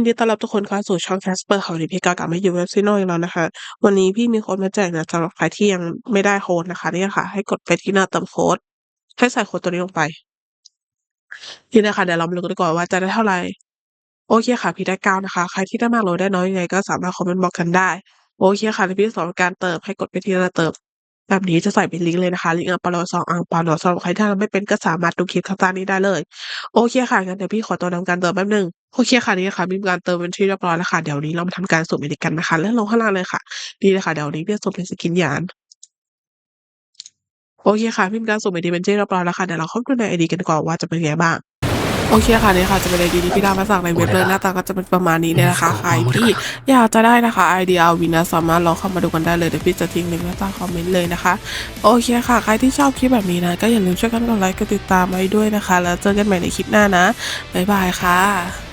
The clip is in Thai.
ยินดีต้อนรับทุกคนเข้าสู่ช่อง Casper ของวันนี้พี่ก็กลับมาอยู่เว็บซิโนอีกแล้วนะคะ วันนี้พี่มีโค้ดมาแจกนะสำหรับใครที่ยังไม่ได้โค้ดนะคะนี่ค่ะ ให้กดไปที่หน้าเติมโค้ดให้ใส่โค้ดตัวนี้ลงไปนี่นะคะเดี๋ยวเรามาดูกันดีกว่าว่าจะได้เท่าไหร่ โอเคค่ะ พี่ได้เก้านะคะ ใครที่ได้มากหรือได้น้อยยังไงก็สามารถคอมเมนต์บอกกันได้ โอเคค่ะในพี่สอนการเติมให้กดไปที่หน้าเติม แบบนี้จะใส่เป็นลิงก์เลยนะคะลิงก์อังเปาโลสองอังเปาโลสำหรับใครที่ทำไม่เป็นก็สามารถดูคลิปข้างใต้นี้ได้เลย โอเคค่ะงั้นเดี๋ยวพี่ขอตัวทำการเติมแป๊บหนึงโอเคค่ะนี่ค่ะมีการเติมเป็นที่เรียบร้อยแล้วค่ะเดี๋ยวนี้เรามาทำการสุ่มอดิกันนะคะเลื่อนลงข้างล่างเลยค่ะนี่เลยค่ะเดี๋ยวนี้พี่จะสุ่มเป็นสกินยานโอเคค่ะพี่มีการสุ่มไอดีเป็นที่เรียบร้อยแล้วค่ะเดี๋ยวเราเข้าดูในไอดีกันก่อนว่าจะเป็นไงบ้าง โอเคค่ะนี่ค่ะจะเป็นไอเดียที่พี่ได้มาจากในเว็บเลยหน้าตาก็จะเป็นประมาณนี้เนี่ยนะคะใครที่อยากจะได้นะคะไอเดียเอาวินะสามารถลองเข้ามาดูกันได้เลยเดี๋ยวพี่จะทิ้งลิงก์ไว้ใต้คอมเมนต์เลยนะคะโอเคค่ะ ใครที่ชอบคลิปแบบนี้นะก็อย่าลืมช่วยกันกดไลค์กดติดตามไว้ด้วยนะคะ แล้วเจอกันใหม่ในคลิปหน้านะบ๊ายบายค่ะ